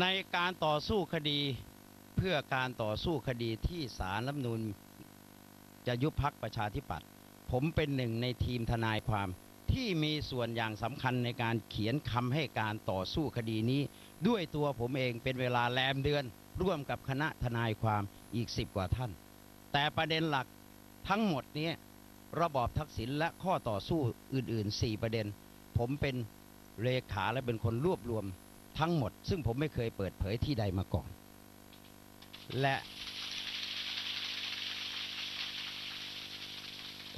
ในการต่อสู้คดีเพื่อการต่อสู้คดีที่ศาลรัฐนูญจะยุบพักประชาธิปัตย์ผมเป็นหนึ่งในทีมทนายความที่มีส่วนอย่างสำคัญในการเขียนคำให้การต่อสู้คดีนี้ ด้วยตัวผมเองเป็นเวลาแรมเดือน ร่วมกับคณะทนายความอีกสิบกว่าท่าน แต่ประเด็นหลักทั้งหมดนี้ระบอบทักษิณและข้อต่อสู้อื่นๆ 4 ประเด็น ผมเป็นเลขาและเป็นคนรวบรวม ทั้งหมด ซึ่งผมไม่เคยเปิดเผยที่ใดมาก่อน และ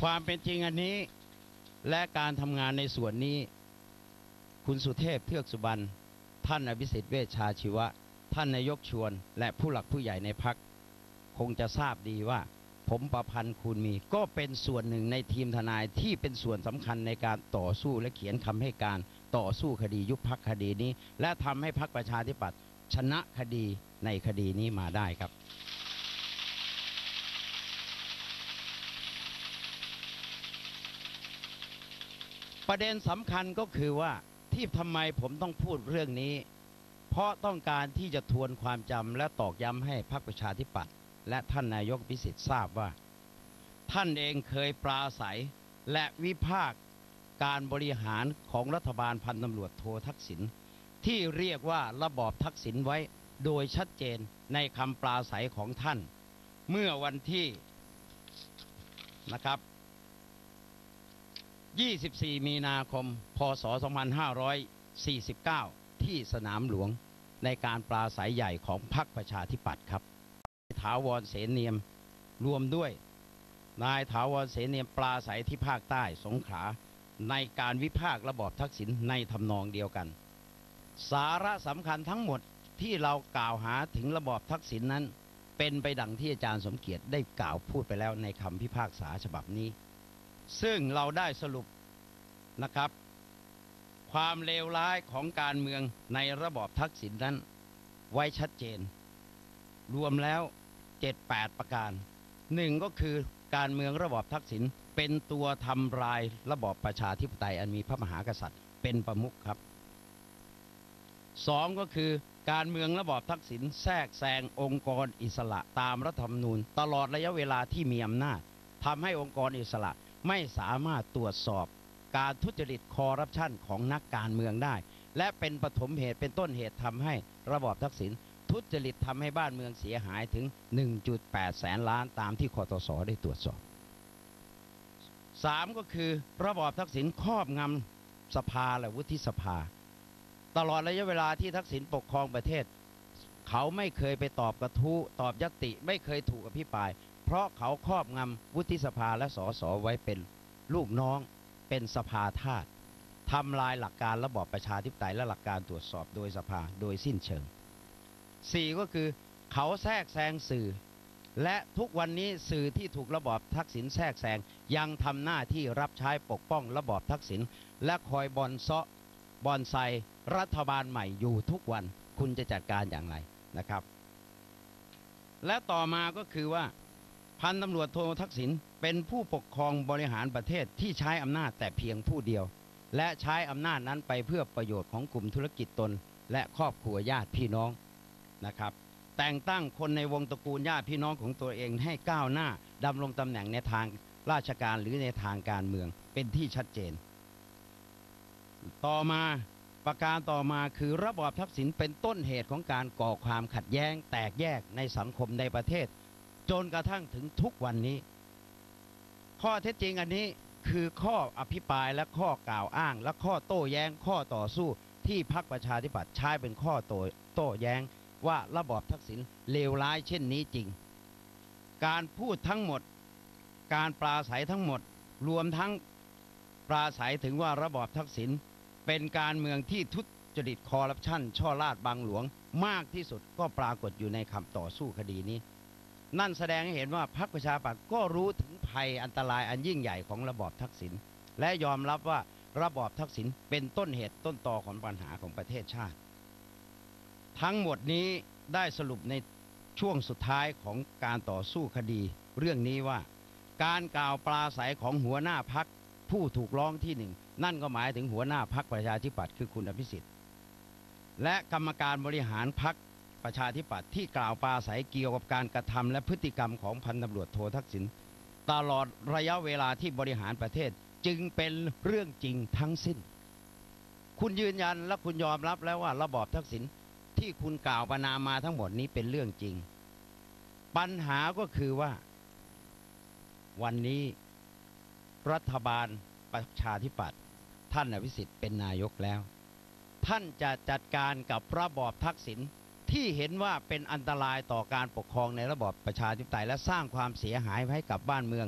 ความเป็นจริงอันนี้และการทำงานในส่วนนี้ คุณสุเทพเทือกสุบรรณท่านอภิสิทธิ์เวชชาชีวะ ท่านนายกชวน และผู้หลักผู้ใหญ่ในพัก คงจะทราบดีว่า ผมประพันธ์คูณมีก็เป็นส่วนหนึ่งในทีมทนายที่เป็นส่วนสำคัญในการต่อสู้และเขียนคำให้การต่อสู้คดียุบพักคดีนี้ และทำให้พักประชาธิปัตย์ชนะคดีในคดีนี้มาได้ครับ ประเด็นสำคัญก็คือว่าที่ทำไมผมต้องพูดเรื่องนี้ เพราะต้องการที่จะทวนความจำและตอกย้ำให้พรรคประชาธิปัตย์ และท่านนายกพิสิทธิ์ทราบว่า ท่านเองเคยปราศัยและวิพากษ์การบริหารของรัฐบาลพันตำรวจโททักษิณที่เรียกว่าระบอบทักษิณไว้โดยชัดเจนในคำปราศัยของท่าน เมื่อวันที่นะครับ 24 มีนาคม พศ 2549 ที่สนามหลวงในการปราศัยใหญ่ของพรรคประชาธิปัตย์ครับ ถาวรเสนเนียม รวมด้วย นายถาวรเสนเนียมปราศัยที่ภาคใต้สงขลาในการวิพากษ์ระบอบทักษิณในทำนองเดียวกัน สาระสำคัญทั้งหมดที่เรากล่าวหาถึงระบอบทักษิณนนั้น เป็นไปดังที่อาจารย์สมเกียรติได้กล่าวพูดไปแล้วในคำพิพากษาฉบับนี้ ซึ่งเราได้สรุปนะครับ ความเลวร้ายของการเมืองในระบอบทักษิณนนั้นไว้ชัดเจน รวมแล้ว 7-8 ประการหนึ่งก็คือการเมืองระบอบทักษิณเป็นตัวทำลายระบอบประชาธิปไตยอันมีพระมหากษัตริย์ เป็นประมุขครับสองก็คือการเมืองระบอบทักษิณแทรกแซงองค์กรอิสระตามรัฐธรรมนูญ ตลอดระยะเวลาที่มีอำนาจทำให้องค์กรอิสระไม่สามารถตรวจสอบการทุจริตคอร์รัปชันของนักการเมืองได้ และเป็นปฐมเหตุเป็นต้นเหตุทำให้ระบอบทักษิณ ทุจริตทำให้บ้านเมืองเสียหายถึง 1.8 แสนล้านตามที่คอตสได้ตรวจสอบสามก็คือระบอบทักษิณครอบงำสภาและวุฒิสภา ตลอดระยะเวลาที่ทักษิณปกครองประเทศ เขาไม่เคยไปตอบกระทู้ตอบยติ ไม่เคยถูกอภิปราย เพราะเขาครอบงำวุฒิสภาและสสไว้เป็นลูกน้องเป็นสภาทาสทำลายหลักการระบอบประชาธิปไตยและหลักการตรวจสอบโดยสภาโดยสิ้นเชิง สี่ก็คือเขาแทรกแซงสื่อ และทุกวันนี้สื่อที่ถูกระบอบทักษิณแทรกแซงยังทำหน้าที่รับใช้ปกป้องระบอบทักษิณและคอยบอนเซาะบอนไซรัฐบาลใหม่อยู่ทุกวันคุณจะจัดการอย่างไรนะครับ และต่อมาก็คือว่าพันตำรวจโททักษิณเป็นผู้ปกครองบริหารประเทศที่ใช้อำนาจแต่เพียงผู้เดียว และใช้อำนาจนั้นไปเพื่อประโยชน์ของกลุ่มธุรกิจตน และครอบครัวญาติพี่น้อง นะครับแต่งตั้งคนในวงตระกูลญาติพี่น้องของตัวเองให้ก้าวหน้าดำรงตำแหน่งในทางราชการหรือในทางการเมืองเป็นที่ชัดเจน ต่อมาประการต่อมาคือระบอบทักษิณเป็นต้นเหตุของการก่อความขัดแย้ง แตกแยกในสังคมในประเทศ จนกระทั่งถึงทุกวันนี้ ข้อเท็จจริงอันนี้คือข้ออภิปรายและข้อกล่าวอ้าง และข้อโต้แย้งข้อต่อสู้ที่พรรคประชาธิปัตย์ใช้เป็นข้อโต้โต้แย้ง ว่าระบอบทักษิณเลวร้ายเช่นนี้จริง การพูดทั้งหมด การปราศัยทั้งหมด รวมทั้งปราศัยถึงว่าระบอบทักษิณเป็นการเมืองที่ทุจริตคอร์รัปชัน ช่อราดบางหลวง มากที่สุดก็ปรากฏอยู่ในคำต่อสู้คดีนี้ นั่นแสดงให้เห็นว่าพรรคประชาปัตย์ก็รู้ถึงภัยอันตรายอันยิ่งใหญ่ของระบอบทักษิณและยอมรับว่าระบอบทักษิณเป็นต้นเหตุต้นตอของปัญหาของประเทศชาติ ทั้งหมดนี้ได้สรุปในช่วงสุดท้ายของการต่อสู้คดี เรื่องนี้ว่า การกล่าวปราศัยของหัวหน้าพักผู้ถูกร้องที่หนึ่งนั่นก็หมายถึงหัวหน้าพักประชาธิปัตย์คือคุณอภิสิทธิ์ และกรรมการบริหารพักประชาธิปัตย์ที่กล่าวปราศัยเกี่ยวกับการกระทำและพฤติกรรมของพันตำรวจโททักษิณตลอดระยะเวลาที่บริหารประเทศจึงเป็นเรื่องจริงทั้งสิ้น คุณยืนยันและคุณยอมรับแล้วว่าระบอบทักษิณ ที่คุณกล่าวประนามมาทั้งหมดนี้เป็นเรื่องจริง ปัญหาก็คือว่า วันนี้รัฐบาลประชาธิปัตย์ท่านอภิสิทธิ์เป็นนายกแล้ว ท่านจะจัดการกับระบอบทักษิณที่เห็นว่าเป็นอันตรายต่อการปกครองในระบอบประชาธิปไตยและสร้างความเสียหายให้กับบ้านเมือง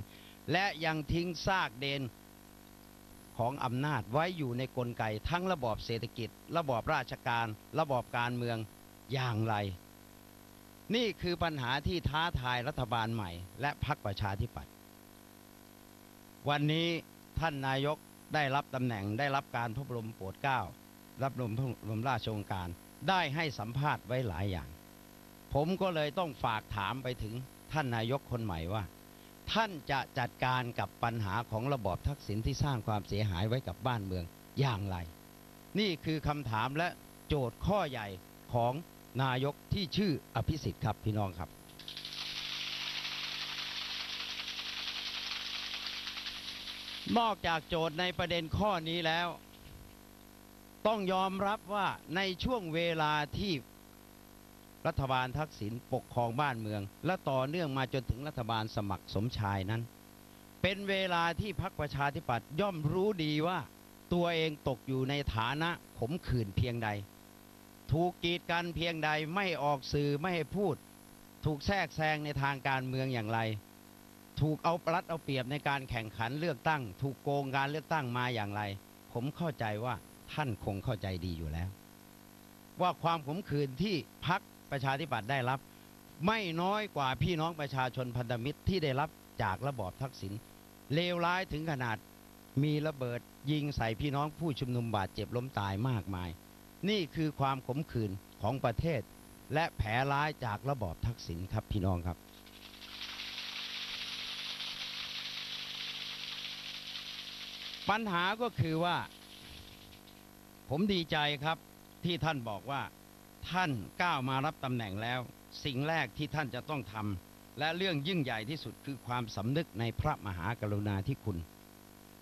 และยังทิ้งซากเดน ของอำนาจไว้อยู่ในกลไกทั้งระบอบเศรษฐกิจ ระบอบราชการ ระบอบการเมืองอย่างไร นี่คือปัญหาที่ท้าทายรัฐบาลใหม่ และพรรคประชาธิปัตย์วันนี้ท่านนายกได้รับตำแหน่งได้รับการพระบรมโปรดเกล้า รับรมพระบรมราชโองการได้ให้สัมภาษณ์ไว้หลายอย่าง ผมก็เลยต้องฝากถามไปถึงท่านนายกคนใหม่ว่า ท่านจะจัดการกับปัญหาของระบอบทักษิณที่สร้างความเสียหายไว้กับบ้านเมืองอย่างไร นี่คือคำถามและโจทย์ข้อใหญ่ของนายกที่ชื่ออภิสิทธิ์ครับพี่น้องครับ นอกจากโจทย์ในประเด็นข้อนี้แล้ว ต้องยอมรับว่าในช่วงเวลาที่ รัฐบาลทักษิณปกครองบ้านเมือง และต่อเนื่องมาจนถึงรัฐบาลสมัครสมชายนั้น เป็นเวลาที่พรรคประชาธิปัตย์ย่อมรู้ดีว่าตัวเองตกอยู่ในฐานะขมขื่นเพียงใด ถูกกีดกันเพียงใดไม่ออกสื่อไม่ให้พูด ถูกแทรกแซงในทางการเมืองอย่างไร ถูกเอาปลัดเอาเปรียบในการแข่งขันเลือกตั้ง ถูกโกงการเลือกตั้งมาอย่างไร ผมเข้าใจว่าท่านคงเข้าใจดีอยู่แล้ว ว่าความขมขื่นที่พัก ประชาธิปัตย์ได้รับ ไม่น้อยกว่าพี่น้องประชาชนพันธมิตรที่ได้รับจากระบอบทักษิณเลวร้ายถึงขนาดมีระเบิดยิงใส่พี่น้องผู้ชุมนุมบาดเจ็บล้มตายมากมาย นี่คือความขมขื่นของประเทศ และแผลร้ายจากระบอบทักษิณครับพี่น้องครับ ปัญหาก็คือว่า ผมดีใจครับที่ท่านบอกว่า ท่านก้าวมารับตำแหน่งแล้ว สิ่งแรกที่ท่านจะต้องทำและเรื่องยิ่งใหญ่ที่สุดคือความสำนึกในพระมหากรุณาธิคุณ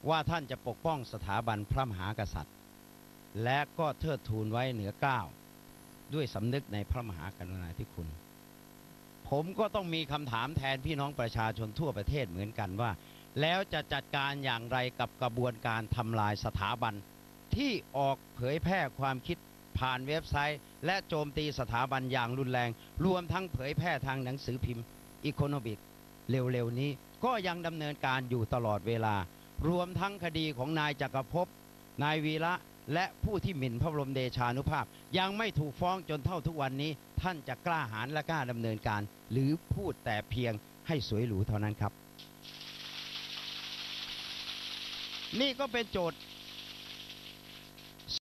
ว่าท่านจะปกป้องสถาบันพระมหากษัตริย์ และก็เทิดทูนไว้เหนือก้าวด้วยสำนึกในพระมหากรุณาธิคุณ ผมก็ต้องมีคำถามแทนพี่น้องประชาชนทั่วประเทศเหมือนกันว่า แล้วจะจัดการอย่างไรกับกระบวนการทำลายสถาบันที่ออกเผยแพร่ความคิด ผ่านเว็บไซต์ และโจมตีสถาบันอย่างรุนแรง รวมทั้งเผยแพร่ทางหนังสือพิมพ์อีโคโนบิกเร็วๆ นี้ก็ยังดำเนินการอยู่ตลอดเวลา รวมทั้งคดีของนายจักรภพนายวีระและผู้ที่หมิ่นพระบรมเดชานุภาพ ยังไม่ถูกฟ้องจนเท่าทุกวันนี้ ท่านจะกล้าหาญและกล้าดำเนินการ หรือพูดแต่เพียงให้สวยหรูเท่านั้นครับ นี่ก็เป็นโจทย์